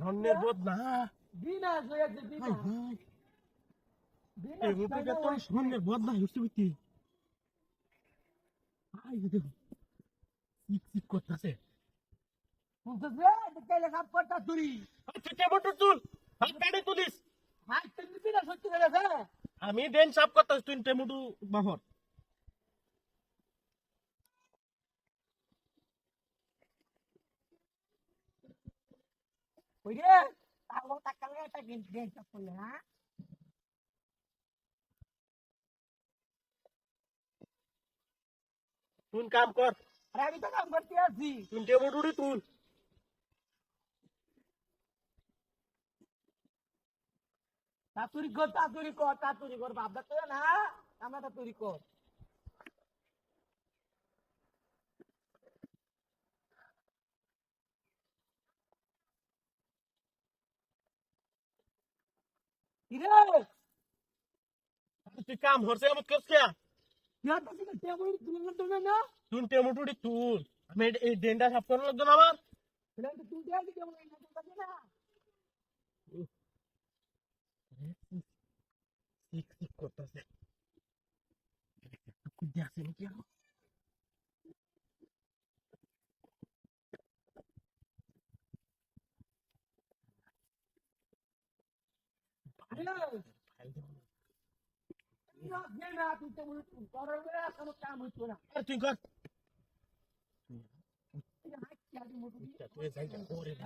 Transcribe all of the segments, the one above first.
ধন্যের বোধ না বিনা ধন্যের বোধ না হচ্ছে বুঝতি আই দেখো চিক চিক করতেছে। গাছ পড়তা তুই? তুই কেমন তুল আমি দেন সাফ করতেছি তুই টেমুটু বাহর। ওই রে তাও তাকালে একটা গেম গেম করলে হ্যাঁ? তুই কাম কর। আরে আমি তো কাম করতে আছি। তুই টেমুটুরি তুল তাতুরি কর তাতুরি কর তাতুরি কর বাপ তো না আমরা তাতুরি কর। কিরে? তুই কাম হরছে আমত করছ কে? ইয়ার তো টেবল তুলনা তো না তুই টেমুটুরি তুল আমি এই- ডেন্ডা সাফ করার লাগবে না আমার তো তুই দেখ কেমন না। তো না চিক চিক করতেছে কুদ্দে আছে নাকি আরো? আরে ফাইল দেবো না। না গে না তুই টেবল করবে কোনো কাম হইতো না আর তুই কর এই হাত কি আদি মোটু তুই যাই যা করে দে।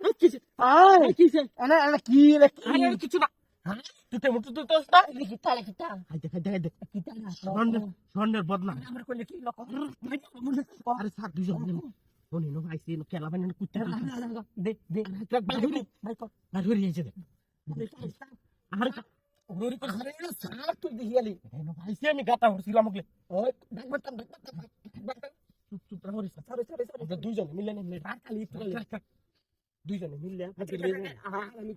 নো। আইসি আমি গাতা হরছিলাম দুইজন মিলে নে দুইজনে মিললে আজকে আমি